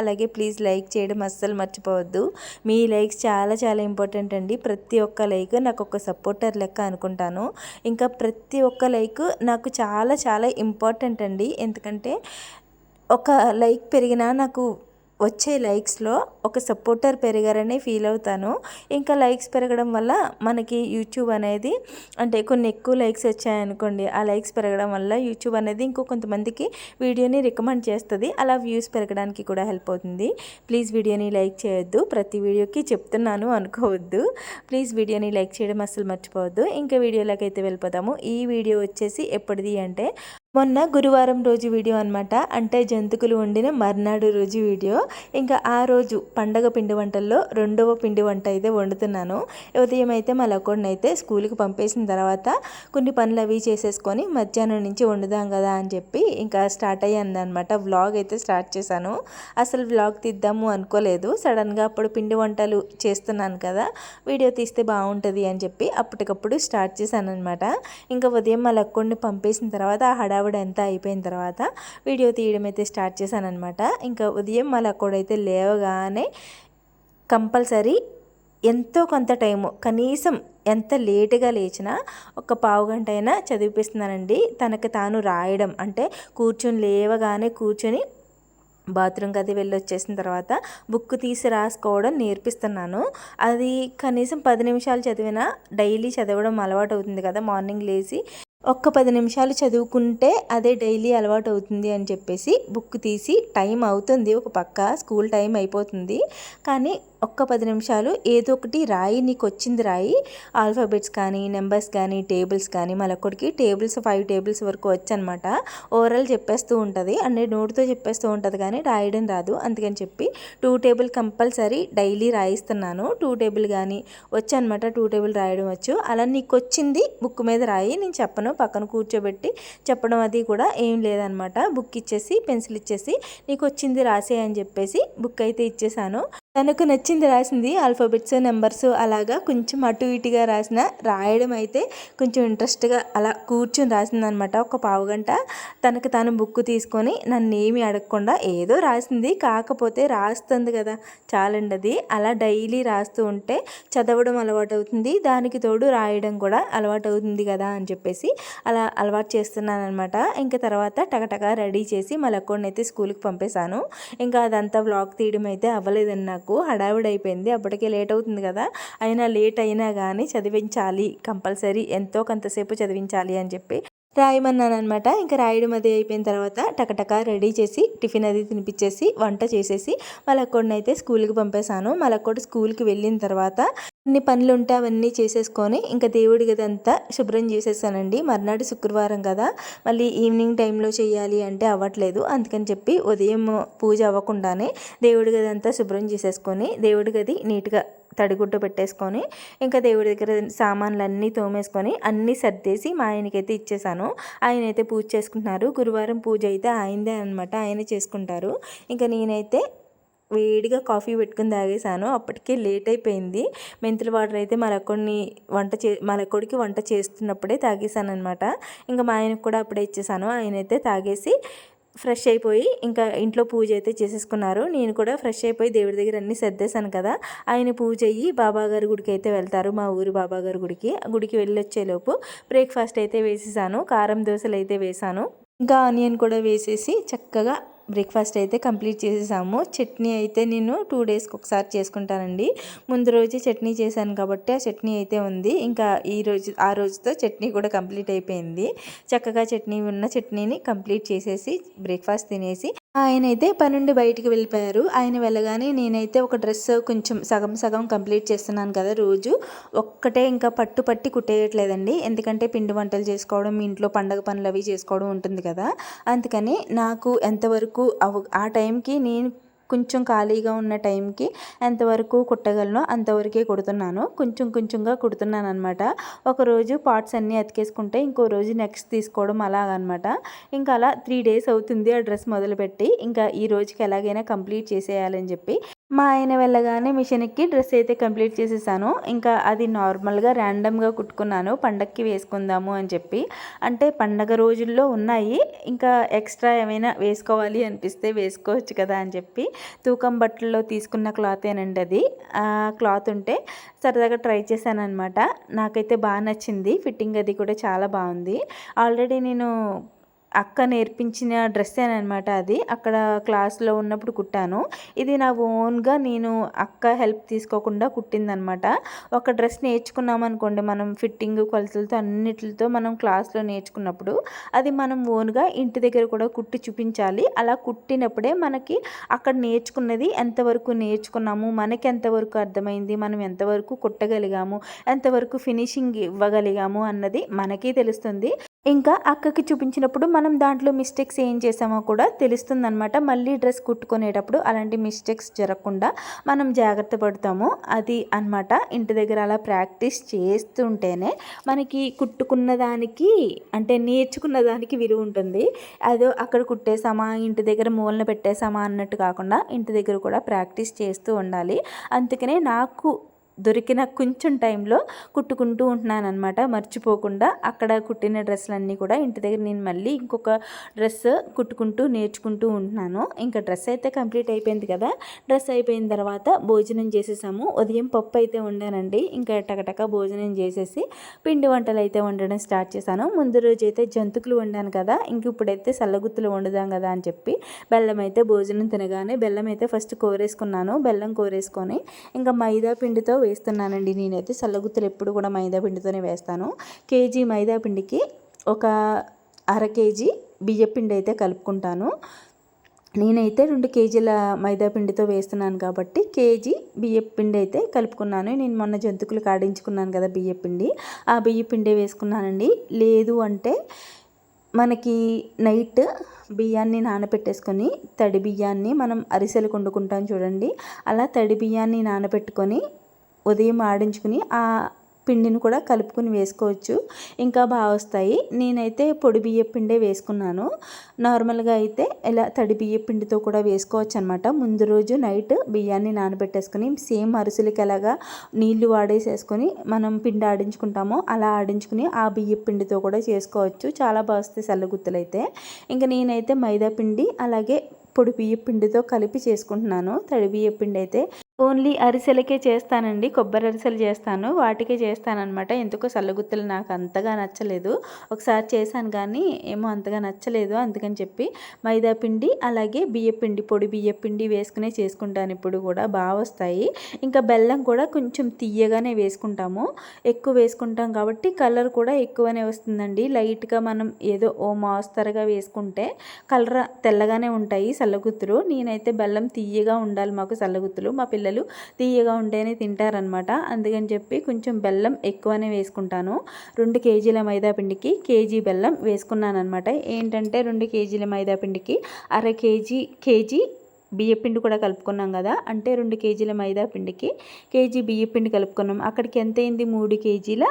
అలాగే please like చేయడం అస్సలు మర్చిపోవద్దు. మీ లైక్స్ చాలా చాలా ఇంపార్టెంట్ అండి. ప్రతి ఒక్క లైక్ నాకు ఒక సపోర్టర్ లెక్క అనుకుంటాను. ఇంకా ప్రతి ఒక్క లైక్ నాకు చాలా చాలా ఇంపార్టెంట్ అండి. ఎందుకంటే ఒక లైక్ పెరిగినా నాకు వచ్చే లైక్స్లో ఒక సపోర్టర్ పెరిగారని ఫీల్ అవుతాను. ఇంకా లైక్స్ పెరగడం వల్ల మనకి యూట్యూబ్ అనేది అంటే కొన్ని ఎక్కువ లైక్స్ వచ్చాయనుకోండి ఆ లైక్స్ పెరగడం వల్ల యూట్యూబ్ అనేది ఇంకో కొంతమందికి వీడియోని రికమెండ్ చేస్తుంది. అలా వ్యూస్ పెరగడానికి కూడా హెల్ప్ అవుతుంది. ప్లీజ్ వీడియోని లైక్ చేయొద్దు. ప్రతి వీడియోకి చెప్తున్నాను అనుకోవద్దు. ప్లీజ్ వీడియోని లైక్ చేయడం అసలు మర్చిపోవద్దు. ఇంకా వీడియోలోకి అయితే వెళ్ళిపోతాము ఈ వీడియో వచ్చేసి ఎప్పటిది అంటే మొన్న గురువారం రోజు వీడియో అనమాట అంటే జంతుకులు వండిన మర్నాడు రోజు వీడియో. ఇంకా ఆ రోజు పండగ పిండి వంటల్లో రెండవ పిండి వంట అయితే వండుతున్నాను. ఉదయం అయితే మా లకోడిని అయితే స్కూల్కి పంపేసిన తర్వాత కొన్ని పనులు అవి చేసేసుకొని మధ్యాహ్నం నుంచి వండుదాం కదా అని చెప్పి ఇంకా స్టార్ట్ అయ్యాను అనమాట వ్లాగ్ అయితే స్టార్ట్ చేశాను. అసలు వ్లాగ్ తీద్దాము అనుకోలేదు. సడన్గా అప్పుడు పిండి వంటలు చేస్తున్నాను కదా వీడియో తీస్తే బాగుంటుంది అని చెప్పి అప్పటికప్పుడు స్టార్ట్ చేశాను అనమాట ఇంకా ఉదయం మా లక్కోడిని పంపేసిన తర్వాత ఆ హడావుడి ఎంత అయిపోయిన తర్వాత వీడియో తీయడం అయితే స్టార్ట్ చేశానమాట ఇంకా ఉదయం మళ్ళీ అక్కడైతే లేవగానే కంపల్సరీ ఎంతో కొంత టైము కనీసం ఎంత లేటుగా లేచినా ఒక పావు గంట అయినా చదివిపిస్తున్నానండి. తనకు తాను రాయడం అంటే కూర్చొని లేవగానే కూర్చొని బాత్రూమ్కి అది వెళ్ళి వచ్చేసిన తర్వాత బుక్ తీసి రాసుకోవడం నేర్పిస్తున్నాను. అది కనీసం పది నిమిషాలు చదివినా డైలీ చదవడం అలవాటు అవుతుంది కదా మార్నింగ్ లేచి ఒక్క పది నిమిషాలు చదువుకుంటే అదే డైలీ అలవాటు అవుతుంది అని చెప్పేసి బుక్ తీసి టైం అవుతుంది ఒక పక్క స్కూల్ టైం అయిపోతుంది. కానీ ఒక్క పది నిమిషాలు ఏదో ఒకటి రాయి నీకు వచ్చింది రాయి. ఆల్ఫాబెట్స్ కానీ నెంబర్స్ కానీ టేబుల్స్ కానీ మళ్ళొక్కడికి టేబుల్స్ ఫైవ్ టేబుల్స్ వరకు వచ్చనమాట. ఓవరాల్ చెప్పేస్తూ ఉంటుంది. అంటే నోటుతో చెప్పేస్తూ ఉంటుంది కానీ రాయడం రాదు. అందుకని చెప్పి టూ టేబుల్ కంపల్సరీ డైలీ రాయిస్తున్నాను. టూ టేబుల్ కానీ వచ్చనమాట. టూ టేబుల్ రాయడం వచ్చు. అలా నీకు వచ్చింది బుక్ మీద రాయి నేను చెప్పను. పక్కన కూర్చోబెట్టి చెప్పడం అది కూడా ఏం లేదనమాట. బుక్ ఇచ్చేసి పెన్సిల్ ఇచ్చేసి నీకు వచ్చింది రాసే అని చెప్పేసి బుక్ అయితే ఇచ్చేసాను. తనకు నచ్చింది రాసింది ఆల్ఫాబెట్స్ నెంబర్స్ అలాగా కొంచెం అటు ఇటుగా రాసిన రాయడం అయితే కొంచెం ఇంట్రెస్ట్గా అలా కూర్చొని రాసిందనమాట ఒక పావు గంట తనకు తాను బుక్ తీసుకొని నన్ను ఏమీ అడగకుండా ఏదో రాసింది. కాకపోతే రాస్తుంది కదా చాలండి అది. అలా డైలీ రాస్తూ ఉంటే చదవడం అలవాటు అవుతుంది దానికి తోడు రాయడం కూడా అలవాటు అవుతుంది కదా అని చెప్పేసి అలా అలవాటు చేస్తున్నాను అనమాట ఇంకా తర్వాత టకటక రెడీ చేసి మా లక్కోడిని అయితే స్కూల్కి పంపేశాను. ఇంకా అదంతా వ్లాగ్ తీయడం అయితే అవ్వలేదని నాకు నాకు హడావిడి అయిపోయింది అప్పటికే లేట్ అవుతుంది కదా. అయినా లేట్ అయినా కానీ చదివించాలి కంపల్సరీ. ఎంతో కొంతసేపు చదివించాలి అని చెప్పి రాయమన్నానమాట ఇంకా రాయడం అది అయిపోయిన తర్వాత టకటక రెడీ చేసి టిఫిన్ అది తినిపించేసి వంట చేసేసి మళ్ళీ అయితే స్కూల్కి పంపేశాను. మళ్ళీ స్కూల్కి వెళ్ళిన తర్వాత అన్ని పనులు ఉంటే అవన్నీ చేసేసుకొని ఇంకా దేవుడి గదంతా శుభ్రం చేసేసానండి. మర్నాడు శుక్రవారం కదా మళ్ళీ ఈవినింగ్ టైంలో చేయాలి అంటే అవ్వట్లేదు. అందుకని చెప్పి ఉదయం పూజ అవ్వకుండానే దేవుడి గదంతా శుభ్రం చేసేసుకొని దేవుడి గది నీట్గా తడిగుడ్డ పెట్టేసుకొని ఇంకా దేవుడి దగ్గర సామాన్లు అన్నీ తోమేసుకొని అన్నీ సర్దేసి మా ఆయనకైతే ఇచ్చేసాను. ఆయన అయితే పూజ చేసుకుంటున్నారు. గురువారం పూజ అయితే ఆయనదే అనమాట ఆయన చేసుకుంటారు. ఇంకా నేనైతే వేడిగా కాఫీ పెట్టుకుని తాగేసాను అప్పటికే లేట్ అయిపోయింది. మెంతుల వాటర్ అయితే మరొకడిని వంట చే మరొకడికి వంట చేస్తున్నప్పుడే తాగేసాను అనమాట ఇంకా మా ఆయనకు కూడా అప్పుడే ఇచ్చేసాను. ఆయన అయితే తాగేసి ఫ్రెష్ అయిపోయి ఇంకా ఇంట్లో పూజ అయితే చేసేసుకున్నారు. నేను కూడా ఫ్రెష్ అయిపోయి దేవుడి దగ్గర అన్నీ సర్దేశాను కదా. ఆయన పూజ అయ్యి బాబాగారి గుడికి అయితే వెళ్తారు మా ఊరు బాబాగారి గుడికి. గుడికి వెళ్ళి వచ్చేలోపు బ్రేక్ఫాస్ట్ అయితే వేసేసాను కారం దోశలు అయితే వేసాను ఇంకా ఆనియన్ కూడా వేసేసి చక్కగా బ్రేక్ఫాస్ట్ అయితే కంప్లీట్ చేసేసాము. చట్నీ అయితే నేను టూ డేస్కి ఒకసారి చేసుకుంటానండి. ముందు రోజు చట్నీ చేశాను కాబట్టి ఆ చట్నీ అయితే ఉంది. ఇంకా ఈ రోజు ఆ రోజుతో చట్నీ కూడా కంప్లీట్ అయిపోయింది. చక్కగా చట్నీ ఉన్న చట్నీని కంప్లీట్ చేసేసి బ్రేక్ఫాస్ట్ తినేసి ఆయన అయితే పనుండి బయటికి వెళ్ళిపోయారు. ఆయన వెళ్ళగానే నేనైతే ఒక డ్రెస్ కొంచెం సగం సగం కంప్లీట్ చేస్తున్నాను కదా రోజు. ఒక్కటే ఇంకా పట్టు పట్టి కుట్టేయట్లేదండి. ఎందుకంటే పిండి వంటలు చేసుకోవడం ఇంట్లో పండగ పనులు అవి చేసుకోవడం ఉంటుంది కదా. అందుకని నాకు ఎంతవరకు ఆ టైంకి నేను కొంచెం ఖాళీగా ఉన్న టైంకి ఎంతవరకు కుట్టగలనో అంతవరకే కుడుతున్నాను. కొంచెం కొంచెంగా కుడుతున్నాను అనమాట ఒకరోజు పార్ట్స్ అన్నీ అతికేసుకుంటే ఇంకో రోజు నెక్స్ట్ తీసుకోవడం అలాగనమాట ఇంకా అలా త్రీ డేస్ అవుతుంది ఆ డ్రెస్ మొదలుపెట్టి. ఇంకా ఈ రోజుకి ఎలాగైనా కంప్లీట్ చేసేయాలని చెప్పి మా ఆయన వెళ్ళగానే మిషన్కి డ్రెస్ అయితే కంప్లీట్ చేసేసాను. ఇంకా అది నార్మల్గా ర్యాండమ్గా కుట్టుకున్నాను. పండక్కి వేసుకుందాము అని చెప్పి. అంటే పండగ రోజుల్లో ఉన్నాయి. ఇంకా ఎక్స్ట్రా ఏమైనా వేసుకోవాలి అనిపిస్తే వేసుకోవచ్చు కదా అని చెప్పి. తూకం బట్టల్లో తీసుకున్న క్లాతేనండి అది. ఆ క్లాత్ ఉంటే సరదాగా ట్రై చేశాను అనమాట నాకైతే బాగా నచ్చింది. ఫిట్టింగ్ అది కూడా చాలా బాగుంది. ఆల్రెడీ నేను అక్క నేర్పించిన డ్రెస్సేనమాట అది. అక్కడ క్లాస్లో ఉన్నప్పుడు కుట్టాను. ఇది నా ఓన్గా నేను అక్క హెల్ప్ తీసుకోకుండా కుట్టిందనమాట. ఒక డ్రెస్ నేర్చుకున్నాం అనుకోండి మనం ఫిట్టింగ్ కొలతలతో అన్నిటితో మనం క్లాస్లో నేర్చుకున్నప్పుడు అది మనం ఓన్గా ఇంటి దగ్గర కూడా కుట్టి చూపించాలి. అలా కుట్టినప్పుడే మనకి అక్కడ నేర్చుకున్నది ఎంతవరకు నేర్చుకున్నాము మనకి ఎంతవరకు అర్థమైంది మనం ఎంతవరకు కుట్టగలిగాము ఎంతవరకు ఫినిషింగ్ ఇవ్వగలిగాము అన్నది మనకి తెలుస్తుంది. ఇంకా అక్కకి చూపించినప్పుడు మనం దాంట్లో మిస్టేక్స్ ఏం చేసామో కూడా తెలుస్తుందనమాట మళ్ళీ డ్రెస్ కుట్టుకునేటప్పుడు అలాంటి మిస్టేక్స్ జరగకుండా మనం జాగ్రత్త పడతాము. అది అనమాట ఇంటి దగ్గర అలా ప్రాక్టీస్ చేస్తుంటేనే మనకి కుట్టుకున్న దానికి అంటే నేర్చుకున్న దానికి విలువ ఉంటుంది. అదో అక్కడ కుట్టేసామా ఇంటి దగ్గర మూలన పెట్టేసామా అన్నట్టు కాకుండా ఇంటి దగ్గర కూడా ప్రాక్టీస్ చేస్తూ ఉండాలి. అందుకనే నాకు దొరికిన కొంచెం టైంలో కుట్టుకుంటూ ఉంటున్నాను అనమాట మర్చిపోకుండా అక్కడ కుట్టిన డ్రెస్సులన్నీ కూడా ఇంటి దగ్గర నేను మళ్ళీ ఇంకొక డ్రెస్ కుట్టుకుంటూ నేర్చుకుంటూ ఉంటున్నాను. ఇంకా డ్రెస్ అయితే కంప్లీట్ అయిపోయింది కదా. డ్రెస్ అయిపోయిన తర్వాత భోజనం చేసేసాము. ఉదయం పప్పు అయితే వండానండి. ఇంకా టకటక భోజనం చేసేసి పిండి వంటలు అయితే వండడం స్టార్ట్ చేశాను. ముందు రోజు అయితే జంతుకులు వండాను కదా. ఇంక ఇప్పుడైతే సల్లగుత్తులు వండుదాం కదా అని చెప్పి బెల్లం అయితే భోజనం తినగానే బెల్లం అయితే ఫస్ట్ కోరేసుకున్నాను. బెల్లం కోరేసుకొని ఇంకా మైదా పిండితో వేస్తున్నానండి. నేనైతే సల్లగుత్తులు ఎప్పుడు కూడా మైదా పిండితోనే వేస్తాను. కేజీ మైదా పిండికి ఒక అర కేజీ బియ్యపిండి అయితే కలుపుకుంటాను. నేనైతే రెండు కేజీల మైదా పిండితో వేస్తున్నాను కాబట్టి కేజీ బియ్యపిండి అయితే కలుపుకున్నాను. నేను మొన్న జంతుకులు కాడించుకున్నాను కదా బియ్యపిండి ఆ బియ్యపిండి వేసుకున్నానండి. లేదు అంటే మనకి నైట్ బియ్యాన్ని నానబెట్టేసుకొని తడి బియ్యాన్ని మనం అరిసెలు వండుకుంటాం చూడండి. అలా తడి బియ్యాన్ని నానబెట్టుకొని ఉదయం ఆడించుకుని ఆ పిండిని కూడా కలుపుకుని వేసుకోవచ్చు. ఇంకా బాగా వస్తాయి. నేనైతే పొడి బియ్య పిండే వేసుకున్నాను. నార్మల్గా అయితే ఇలా తడి బియ్య పిండితో కూడా వేసుకోవచ్చు అనమాట ముందు రోజు నైట్ బియ్యాన్ని నానబెట్టేసుకొని సేమ్ అరుసులకి ఎలాగా నీళ్ళు వాడేసేసుకొని మనం పిండి ఆడించుకుంటామో అలా ఆడించుకుని ఆ బియ్య పిండితో కూడా చేసుకోవచ్చు. చాలా బాగా వస్తాయి సల్లగుత్తులు అయితే ఇంకా నేనైతే మైదా పిండి అలాగే పొడి బియ్య పిండితో కలిపి చేసుకుంటున్నాను. తడి బియ్య పిండి అయితే ఓన్లీ అరిసెలకే చేస్తానండి కొబ్బరి అరిసెలు చేస్తాను వాటికే చేస్తానమాట ఎందుకో సల్లగుత్తలు నాకు అంతగా నచ్చలేదు. ఒకసారి చేశాను కానీ ఏమో అంతగా నచ్చలేదు అందుకని చెప్పి మైదా పిండి అలాగే బియ్యపిండి పొడి బియ్యపిండి వేసుకునే చేసుకుంటాను ఇప్పుడు కూడా బాగా వస్తాయి. ఇంకా బెల్లం కూడా కొంచెం తీయగానే వేసుకుంటాము. ఎక్కువ వేసుకుంటాం కాబట్టి కలర్ కూడా ఎక్కువనే వస్తుందండి. లైట్గా మనం ఏదో ఓ మోస్తరుగా వేసుకుంటే కలర్ తెల్లగానే ఉంటాయి సల్లగుత్తులు. నేనైతే బెల్లం తీయగా ఉండాలి మాకు సల్లగుత్తులు. మా పిల్లలు పిల్లలు తీయగా ఉంటేనే తింటారనమాట అందుకని చెప్పి కొంచెం బెల్లం ఎక్కువనే వేసుకుంటాను. రెండు కేజీల మైదా పిండికి కేజీ బెల్లం వేసుకున్నాను అనమాట ఏంటంటే రెండు కేజీల మైదా పిండికి అర కేజీ కేజీ బియ్యపిండి కూడా కలుపుకున్నాం కదా. అంటే రెండు కేజీల మైదా పిండికి కేజీ బియ్యపిండి కలుపుకున్నాం. అక్కడికి ఎంత అయింది? మూడు కేజీల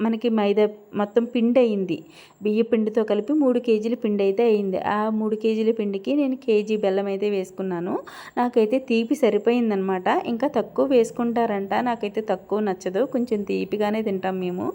మనకి మైదా మొత్తం పిండి అయింది బియ్య పిండితో కలిపి మూడు కేజీల పిండి అయితే అయింది. ఆ మూడు కేజీల పిండికి నేను కేజీ బెల్లం అయితే వేసుకున్నాను. నాకైతే తీపి సరిపోయిందనమాట ఇంకా తక్కువ వేసుకుంటారంట. నాకైతే తక్కువ నచ్చదు. కొంచెం తీపిగానే తింటాం మేము.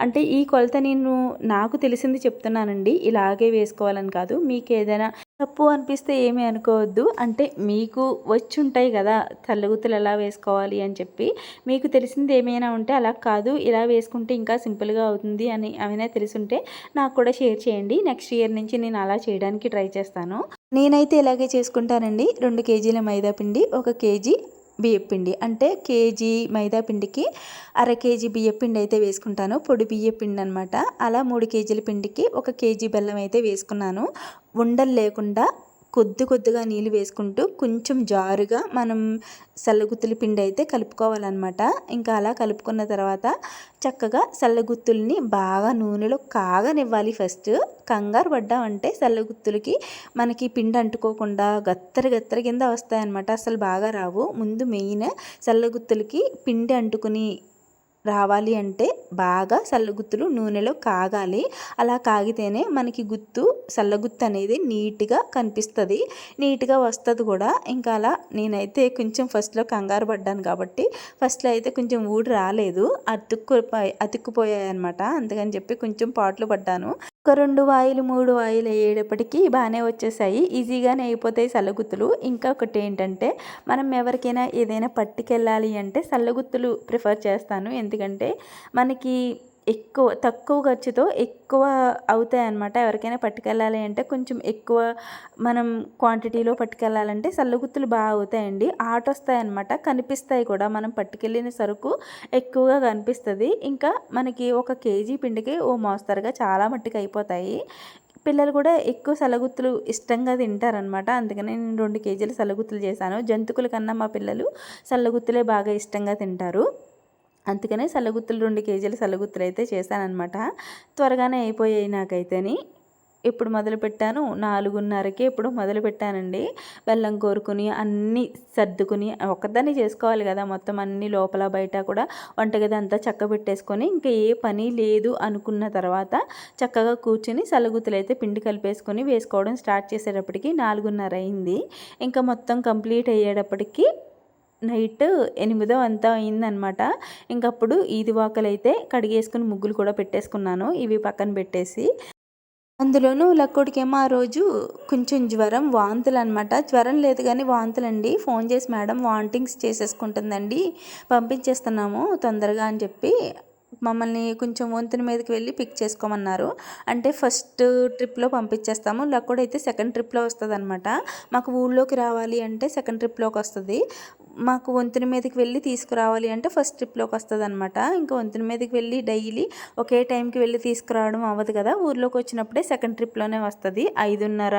అంటే ఈ కొలత నేను నాకు తెలిసింది చెప్తున్నానండి. ఇలాగే వేసుకోవాలని కాదు. మీకు ఏదైనా తప్పు అనిపిస్తే ఏమీ అనుకోవద్దు. అంటే మీకు వచ్చి ఉంటాయి కదా తల్లగుతులు ఎలా వేసుకోవాలి అని చెప్పి. మీకు తెలిసింది ఏమైనా ఉంటే అలా కాదు ఇలా వేసుకుంటే ఇంకా సింపుల్గా అవుతుంది అని ఏమైనా తెలుసుంటే నాకు కూడా షేర్ చేయండి. నెక్స్ట్ ఇయర్ నుంచి నేను అలా చేయడానికి ట్రై చేస్తాను. నేనైతే ఇలాగే చేసుకుంటానండి. రెండు కేజీల మైదా పిండి ఒక కేజీ బియ్యపిండి అంటే కేజీ మైదా పిండికి అర కేజీ బియ్యపిండి అయితే వేసుకుంటాను. పొడి బియ్యపిండి అనమాట అలా మూడు కేజీల పిండికి ఒక కేజీ బెల్లం అయితే వేసుకున్నాను. ఉండలు లేకుండా కొద్ది కొద్దిగా నీళ్ళు వేసుకుంటూ కొంచెం జారుగా మనం సల్లగుత్తుల పిండి అయితే కలుపుకోవాలన్నమాట. ఇంకా అలా కలుపుకున్న తర్వాత చక్కగా సల్లగుత్తుల్ని బాగా నూనెలో కాగనివ్వాలి ఫస్ట్. కంగారు పడ్డామంటే సల్లగుత్తులకి మనకి పిండి అంటుకోకుండా గత్తరి గత్తరి కింద వస్తాయన్నమాట. అసలు బాగా రావు. ముందు మెయిన్ సల్లగుత్తులకి పిండి అంటుకుని రావాలి అంటే బాగా సల్లగుత్తులు నూనెలో కాగాలి. అలా కాగితేనే మనకి గుత్తు సల్లగుత్తు అనేది నీట్గా కనిపిస్తుంది. నీట్గా వస్తుంది కూడా. ఇంకా అలా నేనైతే కొంచెం ఫస్ట్లో కంగారు పడ్డాను కాబట్టి ఫస్ట్లో అయితే కొంచెం ఊడి రాలేదు. అతుక్కు అతుక్కుపోయాయి అనమాట అందుకని చెప్పి కొంచెం పాటలు పడ్డాను. ఒక రెండు వాయిలు మూడు వాయిలు అయ్యేటప్పటికీ బాగానే వచ్చేసాయి. ఈజీగానే అయిపోతాయి సల్లగుత్తులు. ఇంకా ఒకటి ఏంటంటే మనం ఎవరికైనా ఏదైనా పట్టుకెళ్ళాలి అంటే సల్లగుత్తులు ప్రిఫర్ చేస్తాను. ఎందుకంటే ఎందుకంటే మనకి ఎక్కువ తక్కువ ఖర్చుతో ఎక్కువ అవుతాయి అన్నమాట ఎవరికైనా పట్టుకెళ్ళాలి అంటే. కొంచెం ఎక్కువ మనం క్వాంటిటీలో పట్టుకెళ్ళాలంటే సల్లగుత్తులు బాగా అవుతాయండి. ఆట వస్తాయి అన్నమాట కనిపిస్తాయి కూడా. మనం పట్టుకెళ్ళిన సరుకు ఎక్కువగా కనిపిస్తుంది. ఇంకా మనకి ఒక కేజీ పిండికి ఓ మోస్తరుగా చాలా మట్టుకు అయిపోతాయి. పిల్లలు కూడా ఎక్కువ సలగుత్తులు ఇష్టంగా తింటారనమాట అందుకనే నేను రెండు కేజీలు సలగుత్తులు చేశాను. జంతుకుల కన్నా మా పిల్లలు సల్లగుత్తులే బాగా ఇష్టంగా తింటారు. అందుకనే సల్లగుత్తులు రెండు కేజీలు సల్లగుత్తులు అయితే చేశానమాట త్వరగానే అయిపోయాయి నాకైతేని. ఇప్పుడు మొదలు పెట్టాను. నాలుగున్నరకి ఇప్పుడు మొదలు పెట్టానండి. బెల్లం కోరుకుని అన్నీ సర్దుకుని ఒక్కదాన్ని చేసుకోవాలి కదా మొత్తం అన్ని లోపల బయట కూడా వంటగది అంతా చక్క పెట్టేసుకొని ఇంకా ఏ పని లేదు అనుకున్న తర్వాత చక్కగా కూర్చుని సలుగుతులు అయితే పిండి కలిపేసుకొని వేసుకోవడం స్టార్ట్ చేసేటప్పటికి నాలుగున్నర అయింది. ఇంకా మొత్తం కంప్లీట్ అయ్యేటప్పటికి నైట్ ఎనిమిదో అంతా అయిందనమాట ఇంకప్పుడు ఈది వాకలు అయితే కడిగేసుకుని ముగ్గులు కూడా పెట్టేసుకున్నాను. ఇవి పక్కన పెట్టేసి. అందులోనూ లక్కుడికేమో ఆ రోజు కొంచెం జ్వరం వాంతులు అనమాట జ్వరం లేదు కానీ వాంతులండి. ఫోన్ చేసి మేడం వాంటింగ్స్ చేసేసుకుంటుందండి. పంపించేస్తున్నాము తొందరగా అని చెప్పి. మమ్మల్ని కొంచెం వంతుని మీదకి వెళ్ళి పిక్ చేసుకోమన్నారు. అంటే ఫస్ట్ ట్రిప్లో పంపించేస్తాము. లక్కుడు అయితే సెకండ్ ట్రిప్లో వస్తుంది అనమాట మాకు ఊళ్ళోకి రావాలి అంటే సెకండ్ ట్రిప్లోకి వస్తుంది. మాకు వంతుని మీదకి వెళ్ళి తీసుకురావాలి అంటే ఫస్ట్ ట్రిప్లోకి వస్తుంది అనమాట ఇంకా వంతుని మీదకి వెళ్ళి డైలీ ఒకే టైంకి వెళ్ళి తీసుకురావడం అవ్వదు కదా. ఊర్లోకి వచ్చినప్పుడే సెకండ్ ట్రిప్లోనే వస్తుంది. ఐదున్నర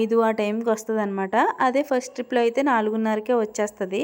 ఐదు ఆ టైంకి వస్తుంది అనమాట అదే ఫస్ట్ ట్రిప్లో అయితే నాలుగున్నరకే వచ్చేస్తుంది.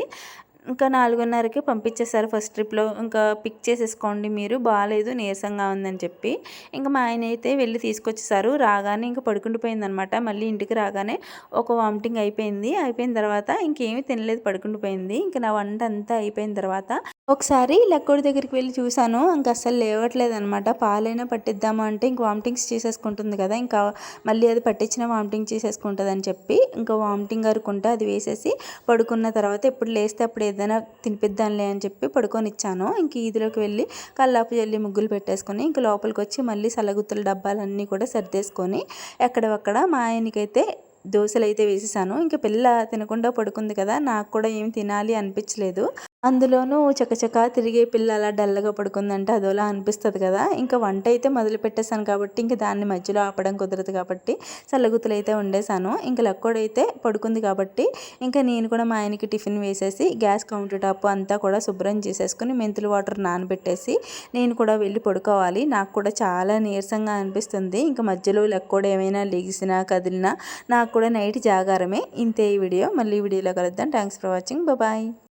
ఇంకా నాలుగున్నరకి పంపించేశారు ఫస్ట్ ట్రిప్లో. ఇంకా పిక్ చేసేసుకోండి మీరు. బాగాలేదు నీరసంగా ఉందని చెప్పి. ఇంకా మా ఆయన అయితే వెళ్ళి తీసుకొచ్చేసారు రాగానే ఇంకా పడుకుండిపోయిందనమాట. మళ్ళీ ఇంటికి రాగానే ఒక వామిటింగ్ అయిపోయింది. అయిపోయిన తర్వాత ఇంకేమీ తినలేదు పడుకుండిపోయింది. ఇంకా నా వంట అంతా అయిపోయిన తర్వాత ఒకసారి లెక్కోడి దగ్గరికి వెళ్ళి చూశాను. ఇంకా అస్సలు లేవట్లేదు అనమాట పాలైనా పట్టిద్దామా అంటే ఇంక వామిటింగ్స్ చేసేసుకుంటుంది కదా ఇంకా మళ్ళీ అది పట్టించిన వామిటింగ్ చేసేసుకుంటుంది అని చెప్పి ఇంకా వామిటింగ్ అరుకుంటే అది వేసేసి పడుకున్న తర్వాత ఎప్పుడు లేస్తే అప్పుడు ఏదైనా తినిపిద్దాంలే అని చెప్పి పడుకొని ఇచ్చాను ఇంక ఈదిలోకి వెళ్ళి కల్లాపు జల్లి ముగ్గులు పెట్టేసుకొని ఇంక లోపలికి వచ్చి మళ్ళీ సలగుత్తుల డబ్బాలన్నీ కూడా సర్దేసుకొని ఎక్కడక్కడ మా ఆయనకైతే దోశలు అయితే వేసేసాను. ఇంకా పిల్ల తినకుండా పడుకుంది కదా నాకు కూడా ఏం తినాలి అనిపించలేదు. అందులోనూ చకచక తిరిగే పిల్ల అలా డల్గా పడుకుందంటే అదోలా అనిపిస్తుంది కదా. ఇంకా వంట అయితే మొదలు పెట్టేశాను కాబట్టి ఇంకా దాన్ని మధ్యలో ఆపడం కుదరదు కాబట్టి చల్లగుతులు అయితే ఉండేశాను ఇంకా లక్కోడైతే పడుకుంది కాబట్టి ఇంకా నేను కూడా మా ఆయనకి టిఫిన్ వేసేసి గ్యాస్ కౌంటర్ టాప్ అంతా కూడా శుభ్రం చేసేసుకుని మెంతులు వాటర్ నానబెట్టేసి నేను కూడా వెళ్ళి పడుకోవాలి. నాకు కూడా చాలా నీరసంగా అనిపిస్తుంది. ఇంకా మధ్యలో లక్కోడ ఏమైనా లెగిసినా కదిలినా నాకు కూడా నైట్ జాగారమే. ఇంతే ఈ వీడియో. మళ్ళీ వీడియోలో కలుద్దాం. Thanks for watching. బాయ్.